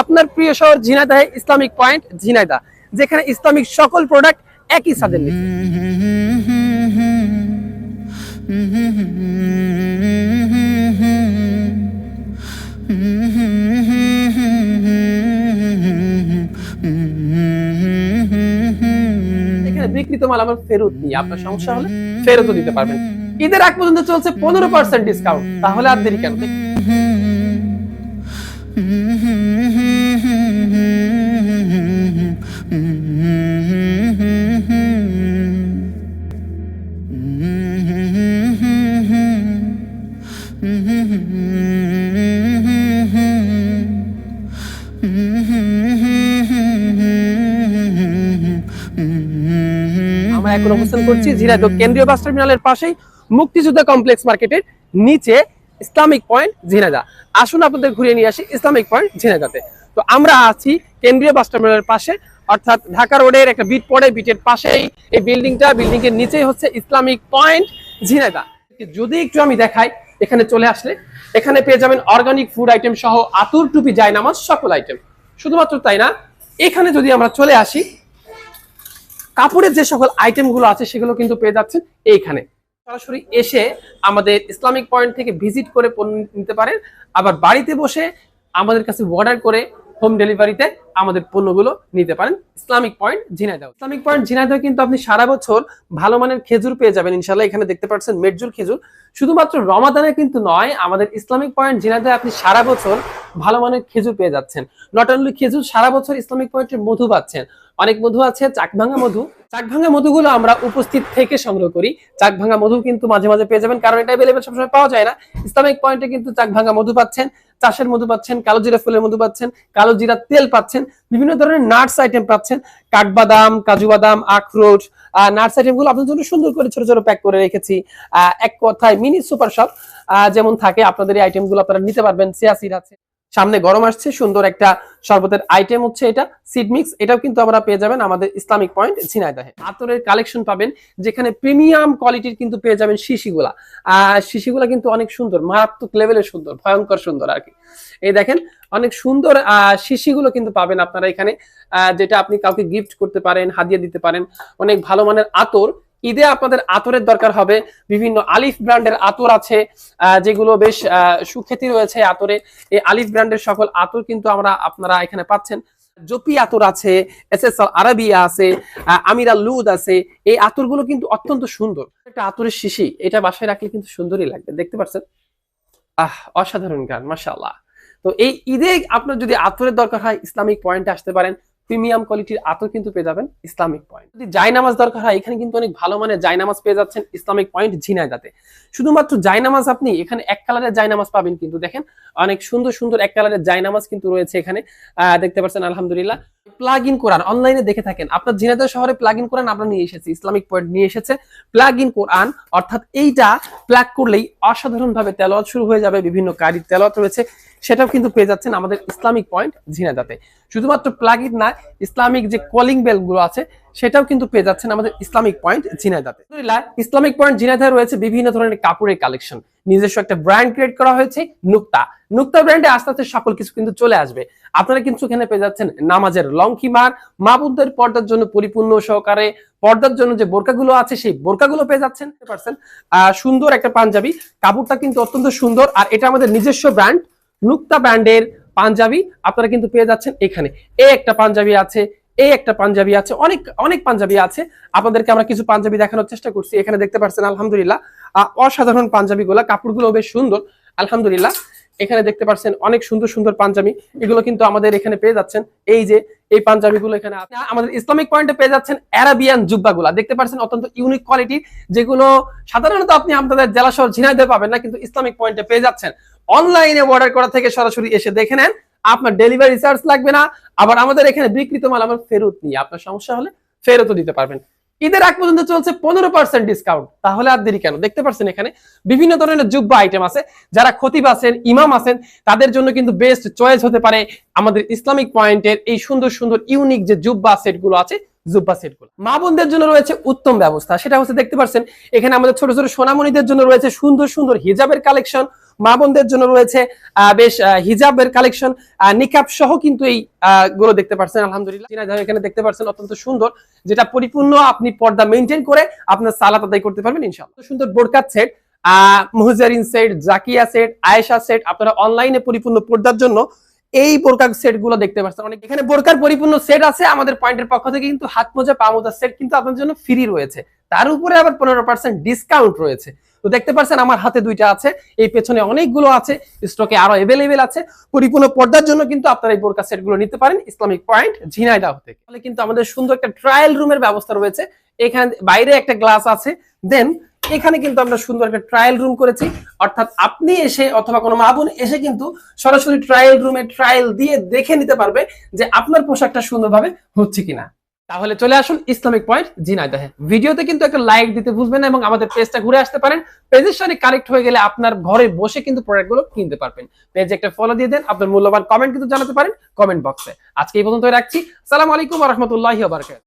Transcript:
আপনার প্রিয় শহর ঝিনাইদহে, ইসলামিক পয়েন্ট ঝিনাইদা যেখানে ইসলামিক সকল প্রোডাক্ট একই নিচে এখানে বিক্রিত মাল আমার ফেরত নিয়ে আপনার সমস্যা হলে ফেরতও দিতে পারবেন। ঈদের আগ পর্যন্ত চলছে পনেরো পার্সেন্ট ডিসকাউন্ট তাহলে আর দেরি কেন? এখন অবস্থান করছি। ঝিনাইদহ কেন্দ্রীয় বাস টার্মিনালের পাশেই মুক্তিযোদ্ধা কমপ্লেক্স মার্কেটের নিচে ইসলামিক পয়েন্ট ঝিনাইদা আসুন আপনাদের ঘুরিয়ে নিয়ে আসি ইসলামিক পয়েন্ট ঝিনাইদাতে তো আমরা আছি কেন্দ্রীয় বাস টার্মিনালের পাশে অর্থাৎ ঢাকা রোডের একটা বিট পড়ে বিটের পাশেই এই বিল্ডিংটা। বিল্ডিং এর নিচেই হচ্ছে ইসলামিক পয়েন্ট ঝিনাইদা যদি একটু আমি দেখাই এখানে চলে আসলে এখানে পেয়ে যাবেন অর্গানিক ফুড আইটেম সহ আতুর টুপি জায়নামাজ সকল আইটেম। শুধুমাত্র তাই না এখানে যদি আমরা চলে আসি কাপড়ের যে সকল আইটেমগুলো আছে, সেগুলো কিন্তু পেয়ে যাচ্ছেন এইখানে। সরাসরি এসে আমাদের ইসলামিক পয়েন্ট থেকে ভিজিট করে পণ্য নিতে পারেন। আবার বাড়িতে বসে আমাদের কাছে অর্ডার করে হোম ডেলিভারিতে আমাদের পণ্যগুলো নিতে পারেন। Islamic point Jhenaidah. Islamic point Jhenaidah কিন্তু আপনি সারা বছর ভালো মানের খেজুর পেয়ে যাবেন ইনশাল্লাহ এখানে দেখতে পাচ্ছেন মেটজুর খেজুর। শুধুমাত্র রমাদানে কিন্তু নয়, আমাদের ইসলামিক পয়েন্ট ঝিনাইদহ আপনি সারা বছর ভালো মানের খেজুর পেয়ে যাচ্ছেন। নট অনলি খেজুর, সারা বছর ইসলামিক পয়েন্টের মধু পাচ্ছেন। অনেক মধু আছে, চাকভাঙ্গা মধু। চাকভাঙ্গা মধুগুলো আমরা উপস্থিত থেকে সংগ্রহ করি। চাকভাঙ্গা মধু কিন্তু মাঝে মাঝে পেয়ে যাবেন, কারণ এটা অ্যাভেলেবেল সবসময় পাওয়া যায় না। ইসলামিক পয়েন্টে কিন্তু চাকভাঙ্গা মধু পাচ্ছেন, চাষের মধু পাচ্ছেন, কালো জিরা ফুলের মধু পাচ্ছেন, কালো জিরা তেল পাচ্ছেন, বিভিন্ন ধরনের নাটস আইটেম পাচ্ছেন, কাঠবাদাম, কাজু বাদাম, আখরোট নাটস আইটেমগুলো আপনাদের জন্য সুন্দর করে ছোট ছোট প্যাক করে রেখেছি। এক কথায় মিনি সুপার শপ যেমন থাকে, আপনাদের এই আইটেমগুলো আপনারা নিতে পারবেন সিয়াসিড আছে। সামনে গরম আসছে, সুন্দর একটা শরবতের আইটেম হচ্ছে এটা সিড মিক্স এটাও কিন্তু আমরা পেয়ে যাবেন আমাদের ইসলামিক পয়েন্ট ঝিনাইদহে। আতরের কালেকশন পাবেন, যেখানে প্রিমিয়াম কোয়ালিটির কিন্তু পেয়ে যাবেন শিশিগুলা। আহ শিশিগুলা কিন্তু অনেক সুন্দর, মারাত্মক লেভেলের সুন্দর, ভয়ঙ্কর সুন্দর আর কি। এই দেখেন, অনেক সুন্দর শিশিগুলো কিন্তু পাবেন আপনারা এখানে যেটা আপনি কাউকে গিফট করতে পারেন, হাদিয়া দিতে পারেন, অনেক ভালো মানের আতর ঈদে আপনাদের আতরের দরকার হবে। বিভিন্ন আলিফ ব্র্যান্ডের আতর আছে যেগুলো বেশ সুখ্যাতি রয়েছে আতরে। এই আলিফ ব্র্যান্ডের সকল আতর কিন্তু আমরা আপনারা এখানে পাচ্ছেন। জপি আতর আছে এস এস আরাবিয়া আছে আমিরা লুদ আছে। এই আতরগুলো কিন্তু অত্যন্ত সুন্দর। একটা আতরের শিশি, এটা বাসায় রাখলে কিন্তু সুন্দরই লাগবে, দেখতে পাচ্ছেন? আহ, অসাধারণ গান, মাশাআল্লাহ। তো এই ঈদে আপনার যদি আতরের দরকার হয়, ইসলামিক পয়েন্টে আসতে পারেন। প্রিমিয়াম কোয়ালিটির আতর কিন্তু পেয়ে যাবেন ইসলামিক পয়েন্ট যদি জায়নামাজ দরকার হয়, এখানে কিন্তু অনেক ভালো মানের জায়নামাজ পেয়ে যাচ্ছেন ইসলামিক পয়েন্ট ঝিনাইদাতে। শুধুমাত্র জায়নামাজ আপনি, এখানে এক কালারের জায়নামাজ পাবেন কিন্তু। দেখেন, অনেক সুন্দর সুন্দর এক কালারের জায়নামাজ কিন্তু রয়েছে এখানে। দেখতে পাচ্ছেন, আলহামদুলিল্লাহ। প্লাগ ইন কোরআন অনলাইনে দেখে থাকেন। আপনার ঝিনাইদহ শহরে প্লাগ ইন কোরআন আমরা নিয়ে এসেছি, ইসলামিক পয়েন্ট নিয়ে এসেছে। প্লাগ ইন কোরআন, অর্থাৎ এইটা প্লাগ করলেই অসাধারণ ভাবে তেলাওয়াত শুরু হয়ে যাবে। বিভিন্ন কারির তেলাওয়াত রয়েছে, সেটাও কিন্তু পেয়ে যাচ্ছেন আমাদের ইসলামিক পয়েন্ট ঝিনাইদাতে। শুধুমাত্র প্লাগ না ইসলামিক যে কলিং বেলগুলো আছে, সেটাও কিন্তু পেয়ে যাচ্ছেন আমাদের ইসলামিক পয়েন্ট ঝিনাইদাতে। ইসলামিক পয়েন্ট ঝিনাইদায় রয়েছে বিভিন্ন ধরনের কাপড়ের কালেকশন নিজস্ব একটা ব্র্যান্ড ক্রিয়েট করা হয়েছে নুক্তা নুক্তা ব্র্যান্ডে আস্তে আস্তে সকল কিছু কিন্তু চলে আসবে। আপনারা কিন্তু এখানে পেয়ে যাচ্ছেন নামাজের লং কিমার মা বোনদের পর্দার জন্য পরিপূর্ণ সহকারে, পর্দার জন্য যে বোরকাগুলো আছে, সেই বোরকাগুলো পেয়ে যাচ্ছেন। পারছেন? সুন্দর একটা পাঞ্জাবি। কাপড়টা কিন্তু অত্যন্ত সুন্দর। আর এটা আমাদের নিজস্ব ব্র্যান্ড নুক্তা ব্র্যান্ডের পাঞ্জাবি আপনারা কিন্তু পেয়ে যাচ্ছেন এখানে। এই একটা পাঞ্জাবি আছে, এই একটা পাঞ্জাবি আছে, অনেক অনেক পাঞ্জাবি আছে। আপনাদেরকে আমরা কিছু পাঞ্জাবি দেখানোর চেষ্টা করছি। এখানে দেখতে পাচ্ছেন, আলহামদুলিল্লাহ। অসাধারণ পাঞ্জাবিগুলো কাপড়গুলো বেশ সুন্দর, আলহামদুলিল্লাহ। এখানে দেখতে পাচ্ছেন, অনেক সুন্দর সুন্দর পাঞ্জাবি। এগুলো কিন্তু আমাদের এখানে পেয়ে যাচ্ছেন। এই যে, এই পাঞ্জাবিগুলো এখানে আমাদের ইসলামিক পয়েন্টে পেয়ে যাচ্ছেন অ্যারাবিয়ান জুব্বাগুলা। দেখতে পাচ্ছেন, অত্যন্ত ইউনিক কোয়ালিটি। যেগুলো সাধারণত আপনি আপনাদের জেলা শহর ঝিনাইদহ পাবেন না, কিন্তু ইসলামিক পয়েন্টে পেয়ে যাচ্ছেন। অনলাইনে অর্ডার করা থেকে সরাসরি এসে দেখে নেন। আপনার ডেলিভারি চার্জ লাগবে না। আবার আমাদের এখানে বিক্রিত মাল আমার ফেরত নিয়ে আপনার সমস্যা হলে ফেরতও দিতে পারবেন। ঈদের আগ পর্যন্ত চলছে পনেরো পার্সেন্ট ডিসকাউন্ট তাহলে আর দেরি কেন? দেখতে পাচ্ছেন এখানে বিভিন্ন ধরনের জুব্বা আইটেম আছে। যারা খতিব আছেন, ইমাম আছেন, তাদের জন্য কিন্তু বেস্ট চয়েস হতে পারে আমাদের ইসলামিক পয়েন্টের এই সুন্দর সুন্দর ইউনিক যে জুব্বা সেটগুলো আছে, জুব্বা সেটগুলো। মা বোনদের জন্য রয়েছে উত্তম ব্যবস্থা। সেটা হচ্ছে, দেখতে পাচ্ছেন এখানে আমাদের ছোট ছোট সোনামণিদের জন্য রয়েছে সুন্দর সুন্দর হিজাবের কালেকশন মা বোনদের জন্য রয়েছে বেশ হিজাবের কালেকশন নিকাব সহ কিন্তু এই গুলো দেখতে পাচ্ছেন আলহামদুলিল্লাহ। এখানে দেখতে পাচ্ছেন অত্যন্ত সুন্দর, যেটা পরিপূর্ণ আপনি পর্দা মেনটেন করে আপনার সালাত আদায় করতে পারবেন, ইনশাআল্লাহ। সুন্দর বোরকাত সেট আহ মুহজারিন set Zakia set Ayesha set আপনারা অনলাইনে পরিপূর্ণ পর্দার জন্য এই বোরকার সেটগুলো দেখতে পাচ্ছেন। অনেক এখানে বোরকার পরিপূর্ণ সেট আছে, আমাদের পয়েন্টের পক্ষ থেকে কিন্তু হাত মোজা, পা মোজা সেট কিন্তু আপনার জন্য ফ্রি রয়েছে। তার উপরে আবার পনেরো পার্সেন্ট ডিসকাউন্ট রয়েছে। তো দেখতে পাচ্ছেন আমার হাতে দুইটা আছে, এই পেছনে অনেকগুলো আছে স্টকে আরও এভেলেবেল আছে। পরিপূর্ণ পর্দার জন্য কিন্তু আপনারা এই বোরকা সেটগুলো নিতে পারেন ইসলামিক পয়েন্ট ঝিনাইদাহ থেকে। তাহলে কিন্তু আমাদের সুন্দর একটা ট্রায়াল রুমের ব্যবস্থা রয়েছে। এখানে, বাইরে একটা গ্লাস আছে। দেন এখানে কিন্তু আমরা সুন্দর একটা ট্রায়াল রুম করেছি। অর্থাৎ আপনি এসে অথবা কোনো মা বোন এসে কিন্তু সরাসরি ট্রায়াল রুমে ট্রায়াল দিয়ে দেখে নিতে পারবে যে আপনার পোশাকটা সুন্দরভাবে হচ্ছে কিনা। তাহলে চলে আসুন ইসলামিক পয়েন্ট ঝিনাইদহে ভিডিওতে কিন্তু একটা লাইক দিতে ভুলবেন না এবং আমাদের পেজটা ঘুরে আসতে পারেন। পেজের সাথে কানেক্ট হয়ে গেলে আপনার ঘরে বসে কিন্তু প্রোডাক্টগুলো কিনতে পারবেন। পেজে একটা ফলো দিয়ে দেন, আপনার মূল্যবান কমেন্ট কিন্তু জানাতে পারেন কমেন্ট বক্সে আজকে এই পর্যন্ত রাখছি। সালাম আলাইকুম রহমতুল্লাহ বারকাত